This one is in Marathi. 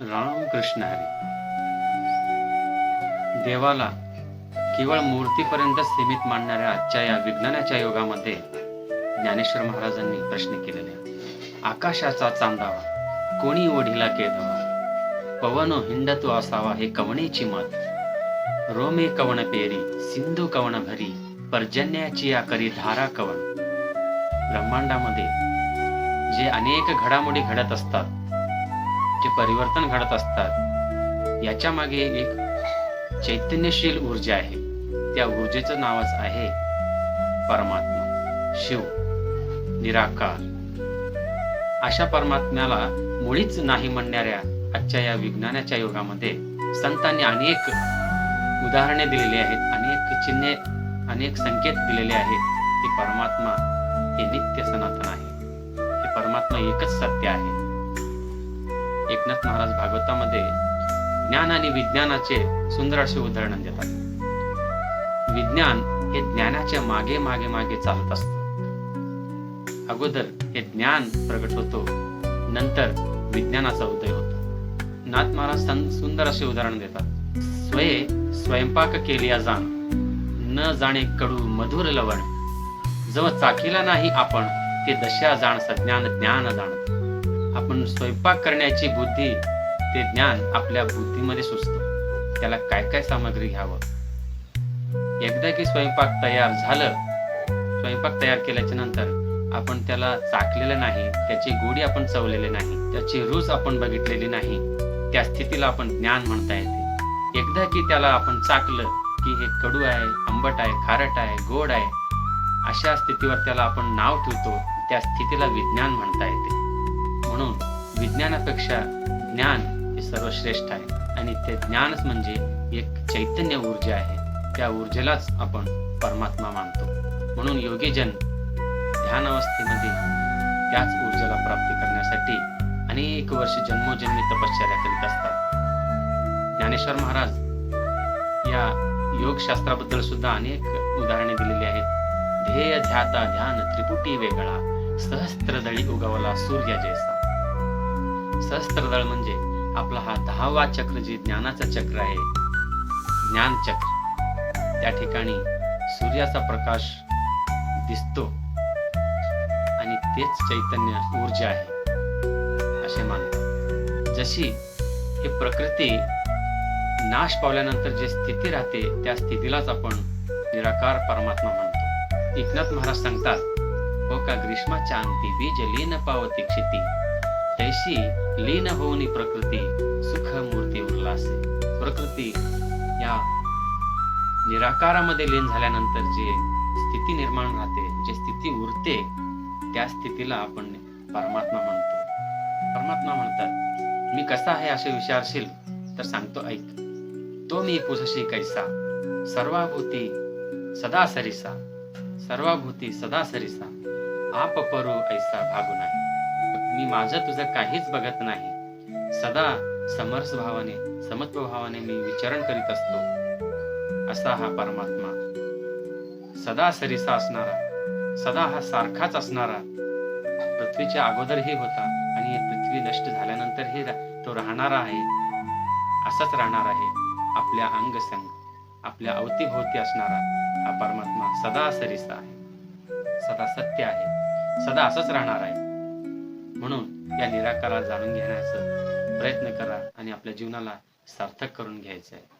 रामकृष्ण हरी. देवाला केवळ मूर्तीपर्यंत सीमित मानणाऱ्या आजच्या या विज्ञानाच्या योगामध्ये ज्ञानेश्वर महाराजांनी प्रश्न केलेले आकाशाचा चांदावा कोणी ओढीला केधवा पवन हिंडतो असावा हे कवणेची मत? रोमे कवण पेरी सिंधू कवण भरी पर्जन्याची आकरी धारा कवण ब्रह्मांडामध्ये जे अनेक घडामोडी घडत असतात जे परिवर्तन घडत असतात याच्या मागे एक चैतन्यशील ऊर्जा आहे. त्या ऊर्जेचं नावच आहे परमात्मा. शिव. निराकार. अशा परमात्म्याला मुळीच नाही म्हणणाऱ्या आजच्या या विज्ञानाच्या युगामध्ये संतांनी अनेक उदाहरणे दिलेली आहेत अनेक चिन्हे अनेक संकेत दिलेले आहेत की परमात्मा हे नित्य सनातन आहे. हे परमात्मा एकच सत्य आहे. एकनाथ महाराज भागवतामध्ये ज्ञान आणि विज्ञानाचे सुंदर असे उदाहरण देतात. विज्ञान हे ज्ञानाच्या मागे मागे मागे चालत असत. अगोदर हे ज्ञान प्रगट होतो नंतर विज्ञानाचा उदय होतो. नाथ महाराज सुंदर असे उदाहरण देतात. स्वये स्वयंपाक केलिया जाण न जाणे कडू मधुर लवण. जव चाकीला नाही आपण ते दशा जाण सज्ञान ज्ञान जाणत. आपण स्वयंपाक करण्याची बुद्धी ते ज्ञान आपल्या बुद्धीमध्ये सुचतं. त्याला काय काय सामग्री घ्यावं? एकदा की स्वयंपाक तयार झालं स्वयंपाक तयार केल्याच्यानंतर आपण त्याला चाकलेलं नाही त्याची गोडी आपण चवलेली नाही त्याची रूच आपण बघितलेली नाही त्या स्थितीला आपण ज्ञान म्हणता येते. एकदा की त्याला आपण चाकलं की हे कडू आहे आंबट आहे खारट आहे गोड आहे अशा स्थितीवर त्याला आपण नाव ठेवतो त्या स्थितीला विज्ञान म्हणता येते. म्हणून विज्ञानापेक्षा ज्ञान हे सर्वश्रेष्ठ आहे. आणि ते ज्ञानच म्हणजे एक चैतन्य ऊर्जा आहे. त्या ऊर्जेलाच आपण परमात्मा मानतो. म्हणून योगीजन ध्यान अवस्थेमध्ये त्याच ऊर्जेला प्राप्ती करण्यासाठी अनेक वर्ष जन्मोजन्मी तपश्चर्या करीत असतात. ज्ञानेश्वर महाराज या योगशास्त्राबद्दल सुद्धा अनेक उदाहरणे दिलेली आहेत. ध्येय ध्याता ध्यान त्रिपुटी वेगळा सहस्त्रदळी उगवला सूर्य जैसा. सहस्त्रदळ म्हणजे आपला हा दहावा चक्र जे ज्ञानाचा चक्र आहे ज्ञान चक्र. त्या ठिकाणी सूर्याचा प्रकाश दिसतो आणि तेच चैतन्य ऊर्जा आहे असे मानतात. जशी हे प्रकृती नाश पावल्यानंतर जे स्थिती राहते त्या स्थितीलाच आपण निराकार परमात्मा म्हणतो. एकनाथ महाराज सांगतात हो का ग्रीष्माच्या अंती बीज लीन पावती क्षिती तैशी लीन होऊनी प्रकृती सुख मूर्ती उरलासे प्रकृती या निराकारामध्ये लीन झाल्यानंतर जे स्थिती निर्माण राहते जे स्थिती उरते त्या स्थितीला आपण परमात्मा म्हणतो. परमात्मा म्हणतात मी कसा आहे असे विचारशील तर सांगतो ऐक. तो मी पुसशी कैसा? सर्वाभूती सदा सरिसा सर्वाभूती सदा सरिसा आप परो ऐसा भागू नाही. मी माझं तुझं काहीच बघत नाही. सदा समर्स भावाने समत्व भावाने मी विचारण करीत असतो. असा हा परमात्मा. सदा सरिसा असणारा सदा हा सारखाच असणारा. पृथ्वीच्या अगोदरही होता आणि पृथ्वी नष्ट झाल्यानंतरही तो राहणारा आहे. असाच राहणार आहे. आपल्या अंग संग आपल्या अवतीभोवती असणारा हा परमात्मा सदा सरिसा आहे. सदा सत्य आहे. सदा असंच राहणार आहे. म्हणून या निराकाराला जाणून घेण्याचा प्रयत्न करा आणि आपल्या जीवनाला सार्थक करून घ्यायचं आहे